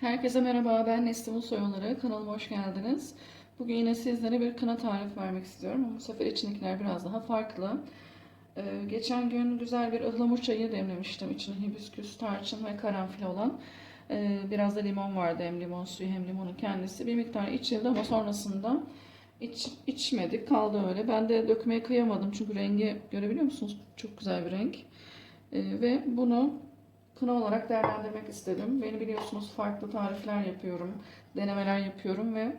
Herkese merhaba, ben Neslimun Soyunları. Kanalıma hoş geldiniz. Bugün yine sizlere bir kına tarifi vermek istiyorum. Bu sefer içindekiler biraz daha farklı. Ee, geçen gün güzel bir ıhlamur çayı demlemiştim. İçine hibisküs, tarçın ve karanfil olan. Ee, biraz da limon vardı. Hem limon suyu hem limonun kendisi. Bir miktar içildi ama sonrasında iç, içmedik. Kaldı öyle. Ben de dökmeye kıyamadım. Çünkü rengi görebiliyor musunuz? Çok güzel bir renk. Ee, ve bunu kına olarak değerlendirmek istedim. Beni biliyorsunuz farklı tarifler yapıyorum, denemeler yapıyorum ve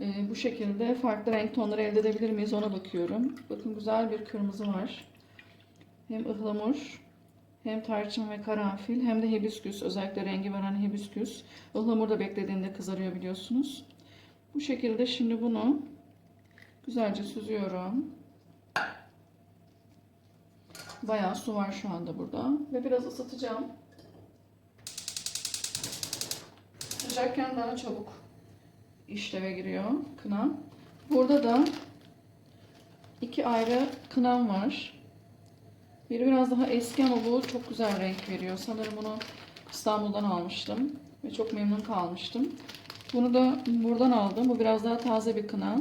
e, bu şekilde farklı renk tonları elde edebilir miyiz ona bakıyorum. Bakın güzel bir kırmızı var. Hem ıhlamur hem tarçın ve karanfil hem de hibisküs. Özellikle rengi veren hibisküs. Ihlamur da beklediğinde kızarıyor biliyorsunuz. Bu şekilde şimdi bunu güzelce süzüyorum. Bayağı su var şu anda burada. Ve biraz ısıtacağım. Sıcakken daha çabuk işleve giriyor kına. Burada da iki ayrı kınam var. Biri biraz daha eski ama bu çok güzel renk veriyor. Sanırım bunu İstanbul'dan almıştım. Ve çok memnun kalmıştım. Bunu da buradan aldım. Bu biraz daha taze bir kına.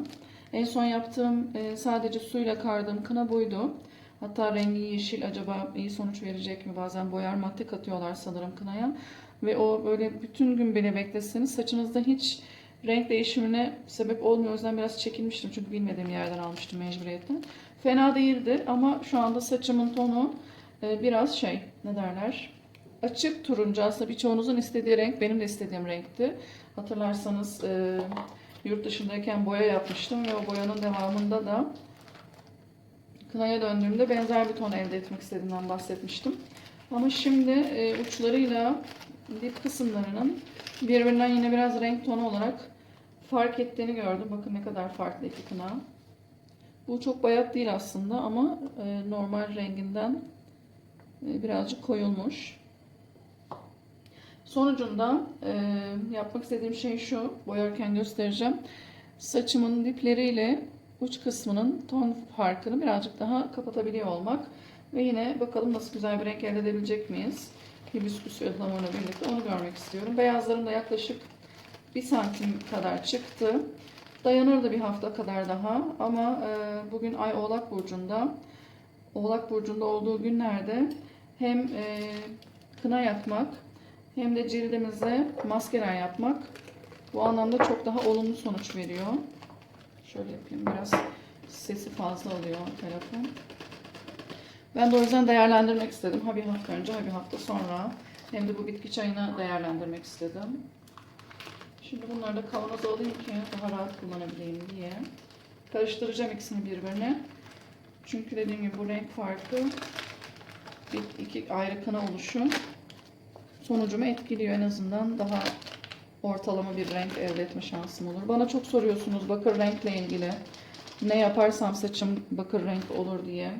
En son yaptığım e, sadece suyla kardığım kına buydu. Hatta rengi yeşil acaba iyi sonuç verecek mi? Bazen boyar madde katıyorlar sanırım kınaya. Ve o böyle bütün gün bile bekleseniz saçınızda hiç renk değişimine sebep olmuyor. O yüzden biraz çekinmiştim. Çünkü bilmediğim yerden almıştım mecburiyetten. Fena değildi ama şu anda saçımın tonu e, biraz şey ne derler? Açık turuncu aslında birçoğunuzun istediği renk benim de istediğim renkti. Hatırlarsanız e, yurt dışındayken boya yapmıştım ve o boyanın devamında da Kınaya döndüğümde benzer bir ton elde etmek istediğimden bahsetmiştim. Ama şimdi e, uçlarıyla dip kısımlarının birbirinden yine biraz renk tonu olarak fark ettiğini gördüm. Bakın ne kadar farklı iki kına. Bu çok bayat değil aslında ama e, normal renginden e, birazcık koyulmuş. Sonucunda e, yapmak istediğim şey şu. Boyarken göstereceğim. Saçımın dipleriyle uç kısmının ton farkını birazcık daha kapatabiliyor olmak. Ve yine bakalım nasıl güzel bir renk elde edebilecek miyiz? Hibisküs ve birlikte onu görmek istiyorum. Beyazlarım da yaklaşık 1 santim kadar çıktı. Dayanır da bir hafta kadar daha ama e, bugün Ay Oğlak Burcu'nda Oğlak Burcu'nda olduğu günlerde hem e, kına yakmak hem de cildimize maskeler yapmak bu anlamda çok daha olumlu sonuç veriyor. Şöyle yapayım biraz sesi fazla alıyor telefon. Ben de o yüzden değerlendirmek istedim. Ha bir hafta önce ha bir hafta sonra. Hem de bu bitki çayını değerlendirmek istedim. Şimdi bunları da kavanoza alayım ki daha rahat kullanabileyim diye. Karıştıracağım ikisini birbirine. Çünkü dediğim gibi bu renk farkı bir, iki ayrı kına oluşu sonucumu etkiliyor en azından daha ortalama bir renk elde etme şansım olur. Bana çok soruyorsunuz bakır renkle ilgili. Ne yaparsam saçım bakır renk olur diye.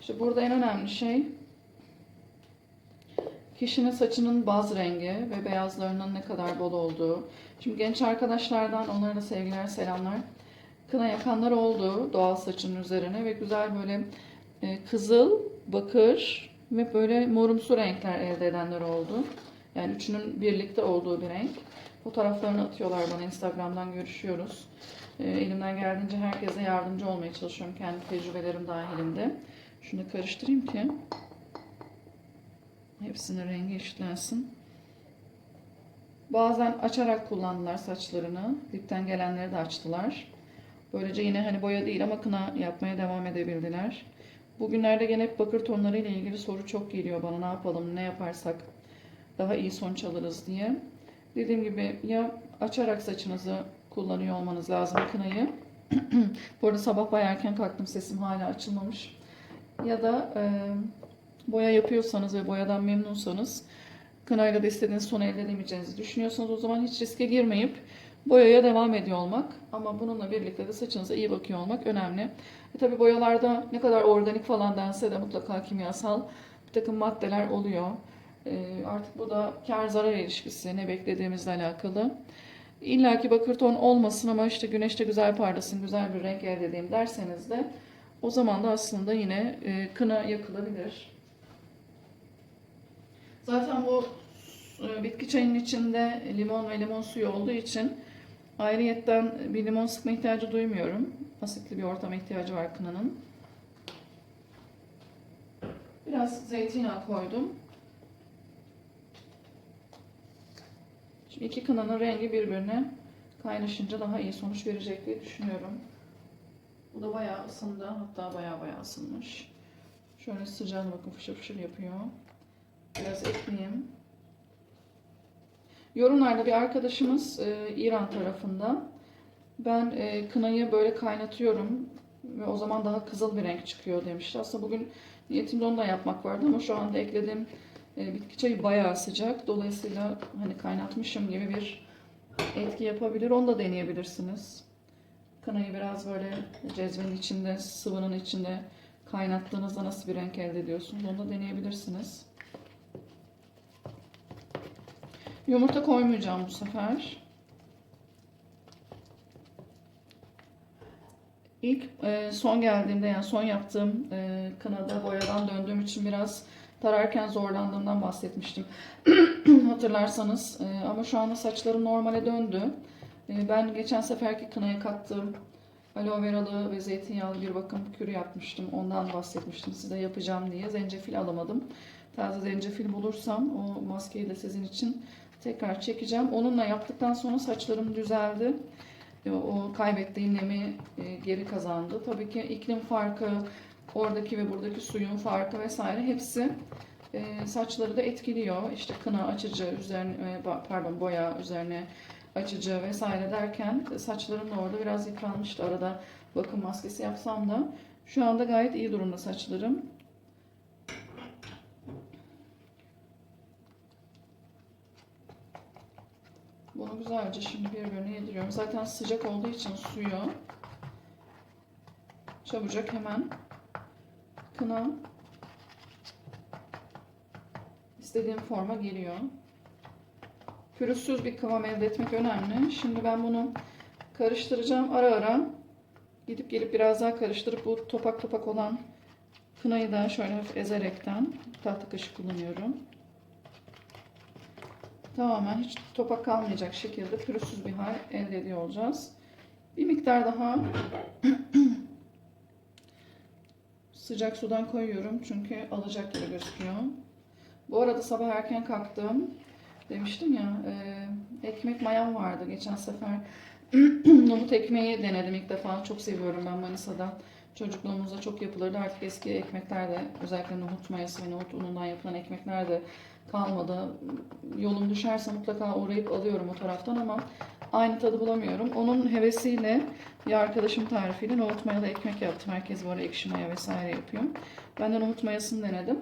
İşte burada en önemli şey kişinin saçının baz rengi ve beyazlarının ne kadar bol olduğu. Şimdi genç arkadaşlardan onlara da sevgiler selamlar. Kına yakanlar oldu doğal saçının üzerine ve güzel böyle e, kızıl, bakır ve böyle morumsu renkler elde edenler oldu. Yani üçünün birlikte olduğu bir renk. Fotoğraflarını atıyorlar bana Instagram'dan görüşüyoruz. E, elimden geldiğince herkese yardımcı olmaya çalışıyorum kendi tecrübelerim dahilinde. Şunu karıştırayım ki hepsinin rengi eşitlensin. Bazen açarak kullandılar saçlarını. Dipten gelenleri de açtılar. Böylece yine hani boya değil ama kına yapmaya devam edebildiler. Bugünlerde gene hep bakır tonları ile ilgili soru çok geliyor bana. Ne yapalım, ne yaparsak daha iyi sonuç alırız diye. Dediğim gibi ya açarak saçınızı kullanıyor olmanız lazım kınayı. Bu arada sabah bayağı erken kalktım sesim hala açılmamış. Ya da e, boya yapıyorsanız ve boyadan memnunsanız kınayla da istediğiniz sonu elde edemeyeceğinizi düşünüyorsanız o zaman hiç riske girmeyip boyaya devam ediyor olmak ama bununla birlikte de saçınıza iyi bakıyor olmak önemli. E tabi boyalarda ne kadar organik falan dense de mutlaka kimyasal bir takım maddeler oluyor. E, artık bu da kar zarar ilişkisi ne beklediğimizle alakalı. İlla ki bakır ton olmasın ama işte güneşte güzel parlasın, güzel bir renk elde edeyim derseniz de o zaman da aslında yine e, kına yakılabilir. Zaten bu e, bitki çayının içinde limon ve limon suyu olduğu için ayrıyetten bir limon sıkma ihtiyacı duymuyorum. Asitli bir ortama ihtiyacı var kınanın. Biraz zeytinyağı koydum. Şimdi iki kınanın rengi birbirine kaynaşınca daha iyi sonuç verecek diye düşünüyorum. Bu da bayağı ısındı. Hatta bayağı bayağı ısınmış. Şöyle sıcağına bakın fışır fışır yapıyor. Biraz ekleyeyim. Yorumlarda bir arkadaşımız e, İran tarafında. Ben e, kınayı böyle kaynatıyorum ve o zaman daha kızıl bir renk çıkıyor demişti. Aslında bugün niyetimde onu da yapmak vardı ama şu anda eklediğim e, bitki çayı bayağı sıcak. Dolayısıyla hani kaynatmışım gibi bir etki yapabilir. Onu da deneyebilirsiniz. Kınayı biraz böyle cezvenin içinde, sıvının içinde kaynattığınızda nasıl bir renk elde ediyorsunuz onu da deneyebilirsiniz. Yumurta koymayacağım bu sefer. İlk e, son geldiğimde yani son yaptığım e, kınada boyadan döndüğüm için biraz tararken zorlandığımdan bahsetmiştim. Hatırlarsanız E, ama şu anda saçlarım normale döndü. E, ben geçen seferki kınaya kattığım aloe veralı ve zeytinyağlı bir bakım kürü yapmıştım. Ondan bahsetmiştim size yapacağım diye. Zencefil alamadım. Taze zencefil bulursam o maskeyi de sizin için tekrar çekeceğim. Onunla yaptıktan sonra saçlarım düzeldi. E, O kaybettiği nemi e, geri kazandı. Tabii ki iklim farkı, oradaki ve buradaki suyun farkı vesaire hepsi e, saçları da etkiliyor. İşte kına açıcı üzerine e, pardon boya üzerine açıcı vesaire derken saçlarım da orada biraz yıpranmıştı. Arada bakım maskesi yapsam da şu anda gayet iyi durumda saçlarım. Bunu güzelce şimdi birbirine yediriyorum. Zaten sıcak olduğu için suyu çabucak hemen kına istediğim forma geliyor. Pürüzsüz bir kıvam elde etmek önemli. Şimdi ben bunu karıştıracağım. Ara ara gidip gelip biraz daha karıştırıp bu topak topak olan kınayı da şöyle hafif ezerekten tahta kaşık kullanıyorum. Tamamen hiç topak kalmayacak şekilde pürüzsüz bir hal elde ediyor olacağız. Bir miktar daha sıcak sudan koyuyorum çünkü alacak gibi gözüküyor. Bu arada sabah erken kalktım. Demiştim ya e, ekmek mayam vardı geçen sefer. Nohut ekmeği denedim ilk defa. Çok seviyorum ben Manisa'da. Çocukluğumuzda çok yapılırdı. Artık eski ekmekler de özellikle nohut mayası ve nohut unundan yapılan ekmekler de kalmadı. Yolum düşerse mutlaka uğrayıp alıyorum o taraftan ama aynı tadı bulamıyorum. Onun hevesiyle bir arkadaşım tarifiyle nohut mayalı ekmek yaptım. Herkes böyle ekşi maya vesaire yapıyor. Ben de nohut mayasını denedim.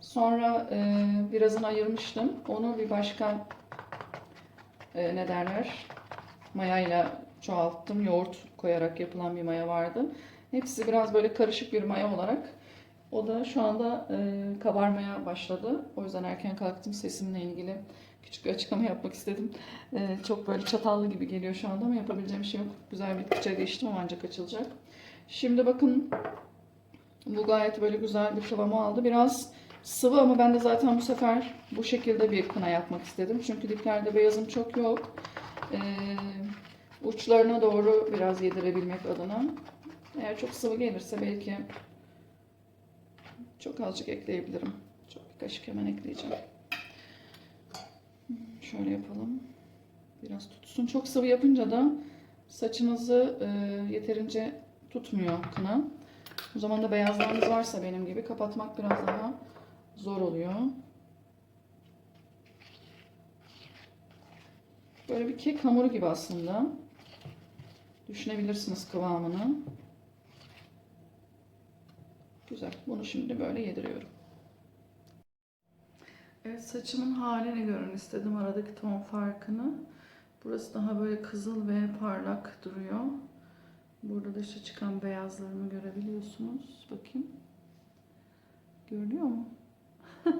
Sonra e, birazını ayırmıştım. Onu bir başka e, ne derler mayayla çoğalttım. Yoğurt koyarak yapılan bir maya vardı. Hepsi biraz böyle karışık bir maya olarak. O da şu anda e, kabarmaya başladı. O yüzden erken kalktım sesimle ilgili küçük bir açıklama yapmak istedim. E, çok böyle çatallı gibi geliyor şu anda ama yapabileceğim şey yok. Güzel bir bıçak geçtim ama ancak açılacak. Şimdi bakın bu gayet böyle güzel bir kıvamı aldı. Biraz sıvı ama ben de zaten bu sefer bu şekilde bir kına yapmak istedim. Çünkü diplerde beyazım çok yok. E, uçlarına doğru biraz yedirebilmek adına. Eğer çok sıvı gelirse belki çok azıcık ekleyebilirim. Çok bir kaşık hemen ekleyeceğim. Şöyle yapalım. Biraz tutsun. Çok sıvı yapınca da saçınızı e, yeterince tutmuyor kına. O zaman da beyazlarınız varsa benim gibi kapatmak biraz daha zor oluyor. Böyle bir kek hamuru gibi aslında. Düşünebilirsiniz kıvamını. Güzel. Bunu şimdi böyle yediriyorum. Evet saçımın halini görün istedim aradaki ton farkını. Burası daha böyle kızıl ve parlak duruyor. Burada da işte çıkan beyazlarımı görebiliyorsunuz. Bakayım. Görünüyor mu?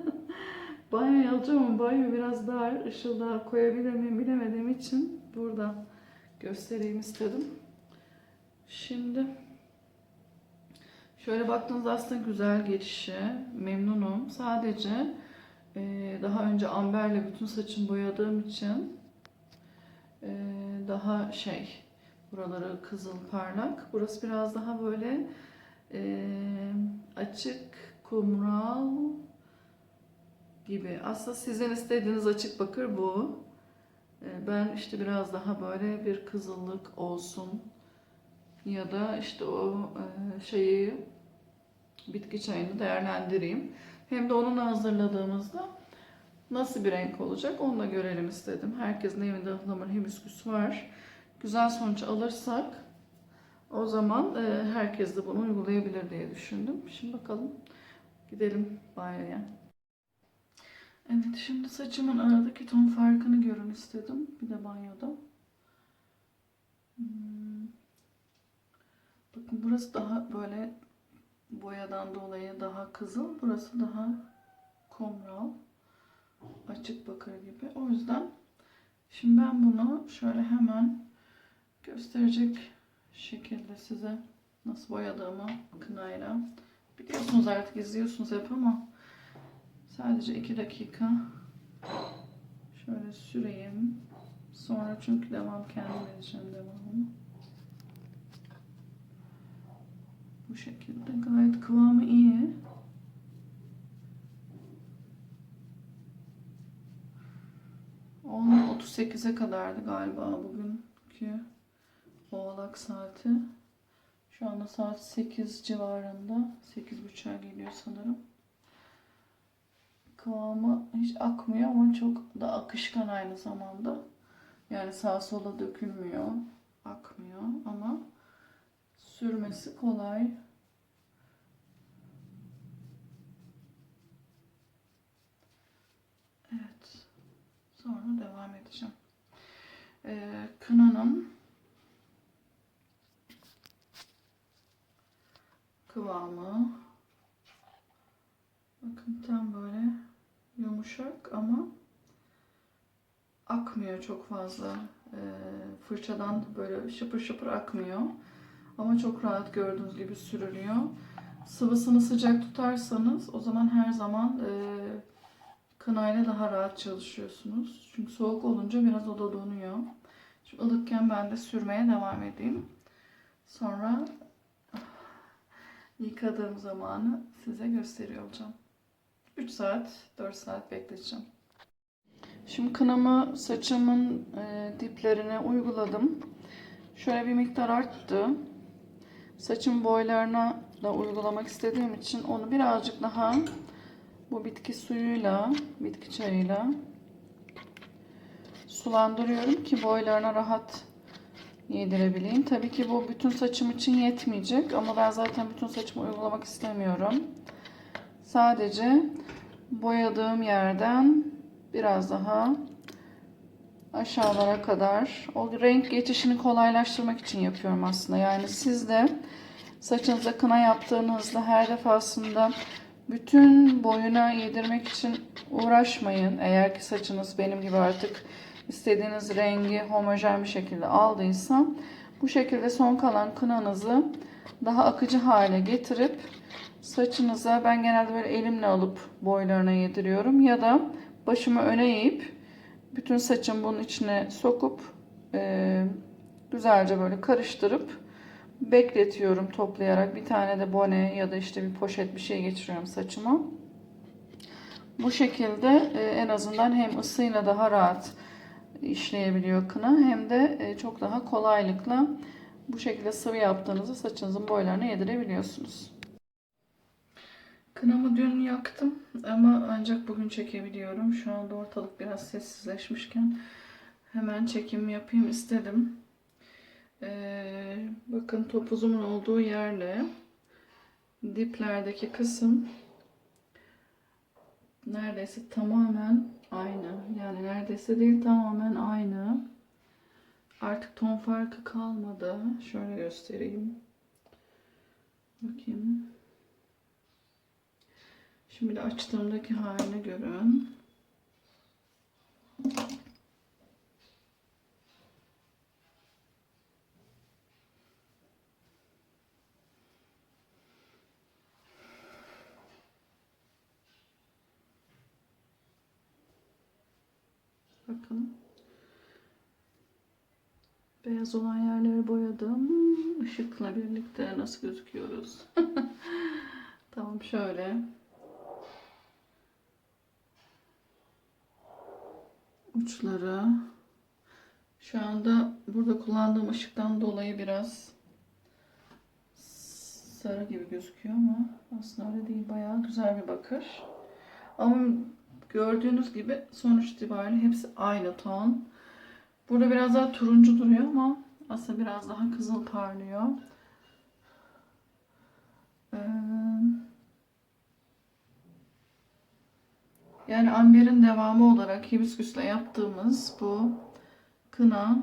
banyo yapacağım ama banyo biraz dar. Işıl daha koyabilir miyim bilemediğim için burada göstereyim istedim. Şimdi Şöyle baktığınızda aslında güzel geçişi. Memnunum. Sadece Ee, daha önce amberle bütün saçımı boyadığım için ee, daha şey buraları kızıl parlak. Burası biraz daha böyle ee, açık kumral gibi. Aslında sizin istediğiniz açık bakır bu. Ee, Ben işte biraz daha böyle bir kızıllık olsun ya da işte o e, şeyi bitki çayını değerlendireyim. Hem de onunla hazırladığımızda nasıl bir renk olacak onu da görelim istedim. Herkesin evinde ıhlamur hibiskus var. Güzel sonuç alırsak o zaman e, herkes de bunu uygulayabilir diye düşündüm. Şimdi bakalım gidelim banyoya. Evet şimdi saçımın aradaki ton farkını görün istedim. Bir de banyoda. Hmm. Burası daha böyle boyadan dolayı daha kızıl. Burası daha kumral. Açık bakır gibi. O yüzden şimdi ben bunu şöyle hemen gösterecek şekilde size nasıl boyadığımı kınayla. Biliyorsunuz artık izliyorsunuz hep ama sadece 2 dakika şöyle süreyim. Sonra çünkü devam kendim edeceğim devamını. Bu şekilde gayet kıvamı iyi. Onun 38'e kadardı galiba bugünkü oğlak saati. Şu anda saat 8 civarında. 8.30'a geliyor sanırım. Kıvamı hiç akmıyor ama çok da akışkan aynı zamanda. Yani sağa sola dökülmüyor, akmıyor ama sürmesi kolay. Evet. Sonra devam edeceğim. Ee, kınanın kıvamı bakın tam böyle yumuşak ama akmıyor çok fazla. Ee, fırçadan böyle şıpır şıpır akmıyor. Ama çok rahat gördüğünüz gibi sürülüyor. Sıvısını sıcak tutarsanız o zaman her zaman e, kınayla daha rahat çalışıyorsunuz. Çünkü soğuk olunca biraz o da donuyor. Şimdi ılıkken ben de sürmeye devam edeyim. Sonra yıkadığım zamanı size gösteriyor olacağım. 3 saat, 4 saat bekleteceğim. Şimdi kınamı saçımın e, diplerine uyguladım. Şöyle bir miktar arttı. Saçın boylarına da uygulamak istediğim için onu birazcık daha bu bitki suyuyla, bitki çayıyla sulandırıyorum ki boylarına rahat yedirebileyim. Tabii ki bu bütün saçım için yetmeyecek ama ben zaten bütün saçımı uygulamak istemiyorum. Sadece boyadığım yerden biraz daha aşağılara kadar o renk geçişini kolaylaştırmak için yapıyorum aslında. Yani siz de saçınıza kına yaptığınızda her defasında bütün boyuna yedirmek için uğraşmayın. Eğer ki saçınız benim gibi artık istediğiniz rengi homojen bir şekilde aldıysa bu şekilde son kalan kınanızı daha akıcı hale getirip saçınıza ben genelde böyle elimle alıp boylarına yediriyorum ya da başımı öne eğip bütün saçım bunun içine sokup e, güzelce böyle karıştırıp bekletiyorum toplayarak bir tane de bone ya da işte bir poşet bir şey geçiriyorum saçıma. Bu şekilde e, en azından hem ısıyla daha rahat işleyebiliyor kına hem de e, çok daha kolaylıkla bu şekilde sıvı yaptığınızda saçınızın boylarına yedirebiliyorsunuz. Kınamı dün yaktım ama ancak bugün çekebiliyorum. Şu anda ortalık biraz sessizleşmişken hemen çekim yapayım istedim. Ee, bakın topuzumun olduğu yerle diplerdeki kısım neredeyse tamamen aynı. Yani neredeyse değil tamamen aynı. Artık ton farkı kalmadı. Şöyle göstereyim. Bakayım. Şimdi de açtığımdaki halini görün. Bakın. Beyaz olan yerleri boyadım. Işıkla birlikte nasıl gözüküyoruz? tamam şöyle. Uçları. Şu anda burada kullandığım ışıktan dolayı biraz sarı gibi gözüküyor ama aslında öyle değil. Bayağı güzel bir bakır. Ama gördüğünüz gibi sonuç itibariyle hepsi aynı ton. Burada biraz daha turuncu duruyor ama aslında biraz daha kızıl parlıyor. Ee, yani amberin devamı olarak hibisküsle yaptığımız bu kına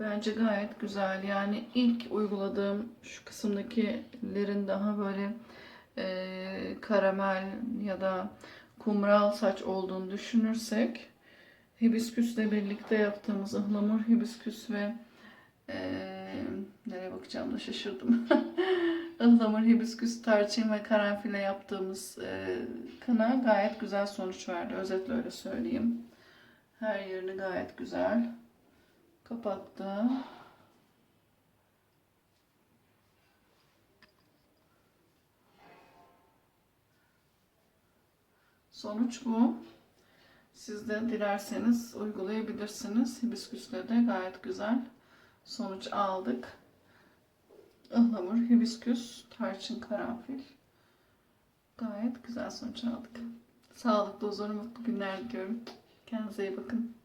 bence gayet güzel. Yani ilk uyguladığım şu kısımdakilerin daha böyle e, karamel ya da kumral saç olduğunu düşünürsek hibisküsle birlikte yaptığımız ıhlamur hibisküs ve eee, nereye bakacağım da şaşırdım. ıhlamur hibisküs tarçın ve karanfille yaptığımız eee, kına gayet güzel sonuç verdi. Özetle öyle söyleyeyim. Her yerini gayet güzel kapattı. Sonuç bu. Siz de dilerseniz uygulayabilirsiniz. Hibisküsle de gayet güzel sonuç aldık. Ihlamur, hibisküs, tarçın, karanfil. Gayet güzel sonuç aldık. Sağlıklı, huzurlu, mutlu günler diliyorum. Kendinize iyi bakın.